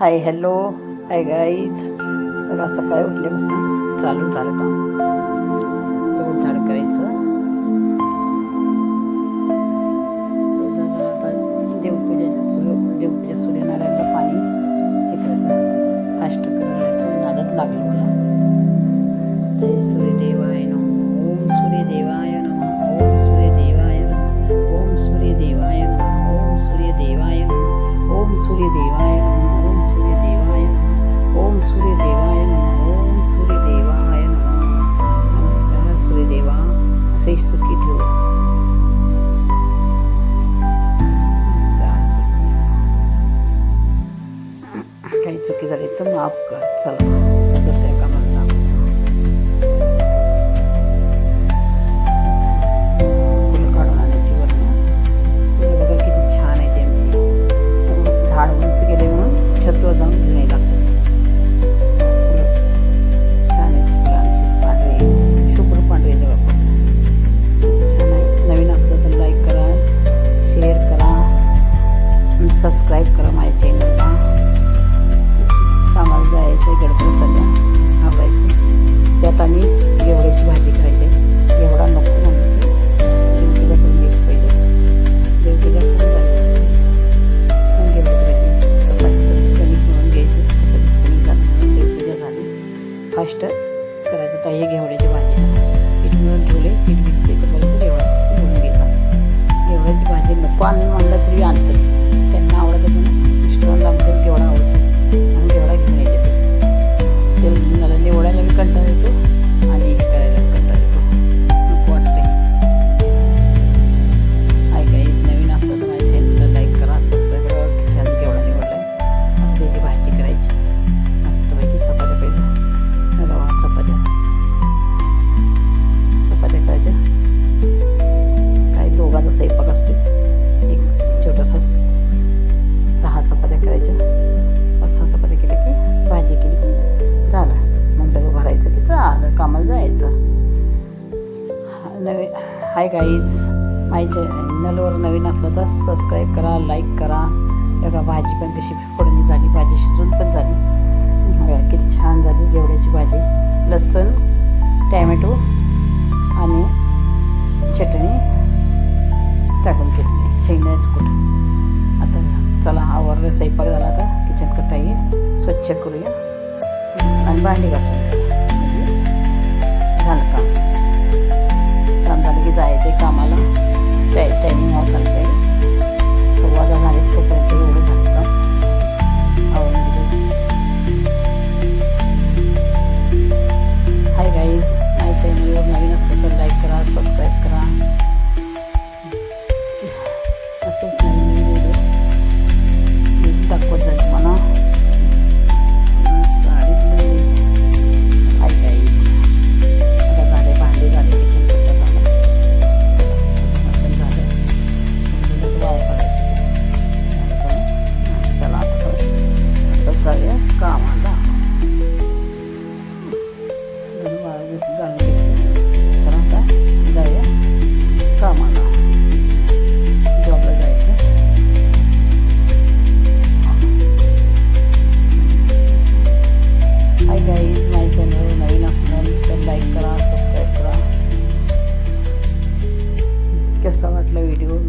Hi hello hi guys बघा सकाळी उठल्यापासून चालू झालं का एवढं झाड करायचं. काही चुकी झाली तर माफ कर. चला. फास्ट करायचं ताई हे घेवड्याची भाजी. पीठ मिळून ठेवले पीठ भिजते तोपर्यंत घेवडा घेऊन घ्यायचा. घेवड्याची भाजी नको आणून म्हणलं तरी आणतं. त्यांना आवडतं म्हणून मिस्टरांना आमच्या घेवडा आवडतो. आणि घेवडा घेऊन यायचे. हाय गाईज माय चॅनलवर नवीन असलं तर सबस्क्राईब करा लाईक करा. बघा भाजी पण कशी फोडणी झाली भाजी शिजून पण झाली. किती छान झाली घेवड्याची भाजी. लसूण टॅमॅटो आणि चटणी टाकून घेतली. शेंगण्याचं कुठं आता चला आवर स्वयंपाक झाला आता. किचन कटाई स्वच्छ करूया. आणि भांडी घासून.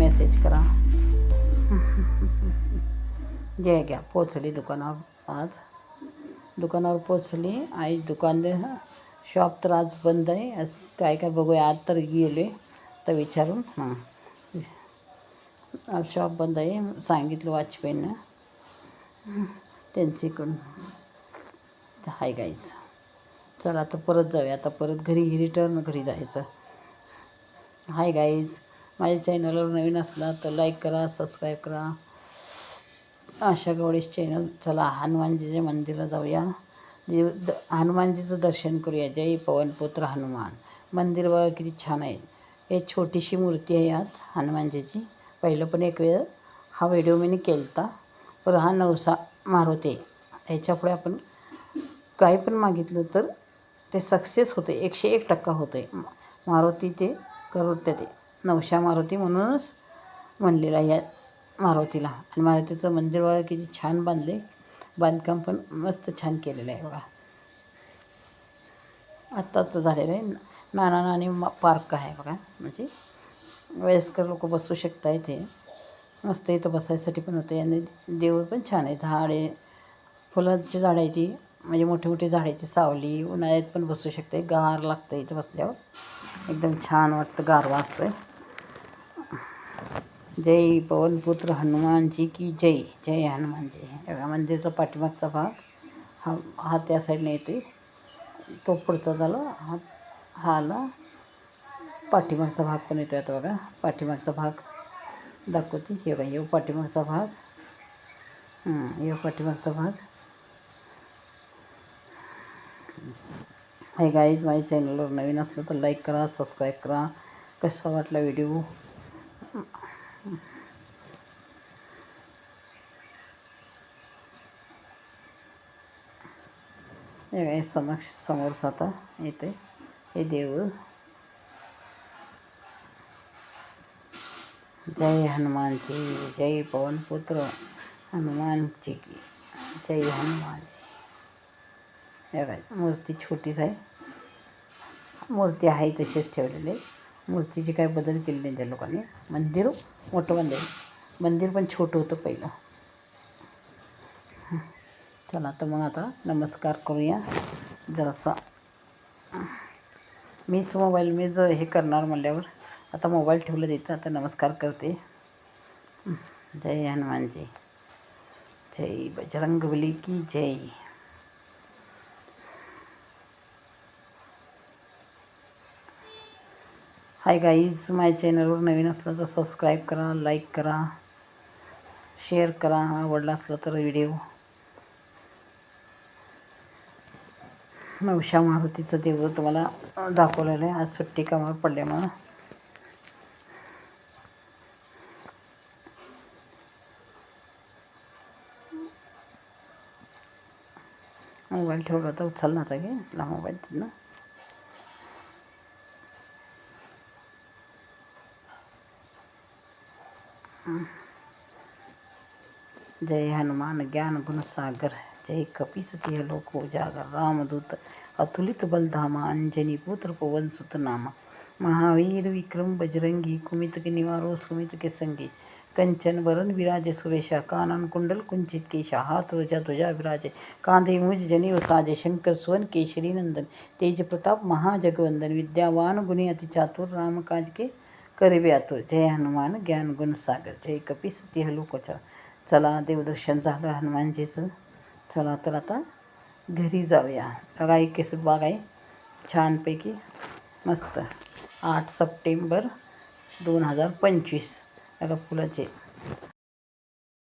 मेसेज करा. जे घ्या पोचली दुकानावर आज. दुकानावर पोचली. आई दुकान दे शॉप तर आज बंद आहे. आज काय काय बघूया आज तर गेले तर विचारून हां. आज शॉप बंद आहे सांगितलं वॉचमॅननं त्यांच्याकडून हाय गाईच चला आता परत जाऊया. आता परत घरी रिटर्न घरी जायचं. हाय गाईज माझ्या चॅनलवर नवीन असला तर लाईक करा सबस्क्राईब करा. आशा गवळीस चॅनल चला हनुमानजीच्या मंदिराला जाऊया. देव द हनुमानजीचं दर्शन करूया. जय पवनपुत्र हनुमान. मंदिर बघा किती छान आहे. हे छोटीशी मूर्ती आहे यात हनुमानजीची. पहिलं पण एक वेळ हा व्हिडिओ मी केला होता हा नवसा मारुती. ह्याच्यापुढे आपण काही पण मागितलं तर ते सक्सेस होते. एकशे एक टक्का होते. मारुती ते करते ते नवशा मारुती म्हणूनच म्हणलेलं आहे या मारुतीला. आणि मारुतीचं मंदिर बघा किती छान बांधले. बांधकाम पण मस्त छान केलेलं आहे बघा. आत्ताच झालेलं आहे. नाना नानी मा- पार्क आहे बघा. म्हणजे वयस्कर लोक बसू शकता इथे. मस्त इथं बसायसाठी पण होते. आणि देऊळ पण छान आहे. झाडे फुलांची झाडं आहे ती. म्हणजे मोठी मोठी झाडाची सावली उन्हाळ्यात पण बसू शकते. गार लागतं इथं बसल्यावर. एकदम छान वाटतं. गारवा आहे जय पवनपुत्र हनुमानजी की जय जय हनुमानजी. हे मंदिरचा पाठीमागचा भाग हा हा त्या साईडने येते. तो पुढचा झाला हा हा आला. पाठीमागचा भाग पण येतो आता बघा. पाठीमागचा भाग दाखवते. हे बघा येऊ पाठीमागचा भाग. येऊ पाठीमागचा भाग. हे गाईज माझ्या चॅनलवर नवीन असलं तर लाईक करा सबस्क्राईब करा. कसा वाटला व्हिडिओ हे समक्ष समोरच आता येते हे देऊळ जय हनुमानजी. जय पवनपुत्र. हनुमानजी की. जय हनुमानजी. हे काय मूर्ती छोटीच आहे. मूर्ती आहे तशीच ठेवलेली. आहे मूर्तीची काय बदल केले नाही त्या लोकांनी. मंदिर हो. मोठं बांधले मंदिर पण छोटं होतं पहिलं. चला तर मग आता नमस्कार करूया. जरासा. मीच मोबाईल मीच हे करणार म्हणल्यावर. आता मोबाईल ठेवलं तिथं आता नमस्कार करते. जय हनुमानजी. जय बजरंगबली की जय. हाय गाईज माय चॅनलवर नवीन असलं तर सबस्क्राईब करा लाईक करा शेअर करा. आवडला असला तर व्हिडिओ नवशा मारुतीचं देऊळ तुम्हाला दाखवलेलं आहे. आज सुट्टी कामावर पडल्यामुळं. मोबाईल ठेवला होता उचलला होता की आपला मोबाईल तिथनं. जय हनुमान ज्ञान गुण सागर जय कपीसती लोक उजागर रामदूत अतुलित बलधामा अंजनी पुत्र पवन सुतनामा। महावीर विक्रम बजरंगी कुमित के निवारो सुमित के संगी। कंचन वरण विराजे सुरेशा कानन कुंडल कुंचित केशा हात ध्वजा ध्वजा विराजे। कांधे मुज जनी साजे शंकर सुवन केशरी नंदन। तेज प्रताप महाजगवंदन। विद्यावान गुणी अति चातुर राम काज के करिबे आतुर जय हनुमान ज्ञान गुणसागर जय कपी सती हलुकोचा चला देवदर्शन झालं हनुमानजीचं. चला तर आता घरी जाऊया. बघा एक केस बाग आहे छानपैकी मस्त. आठ सप्टेंबर दोन हजार पंचवीस. बघा फुलाचे.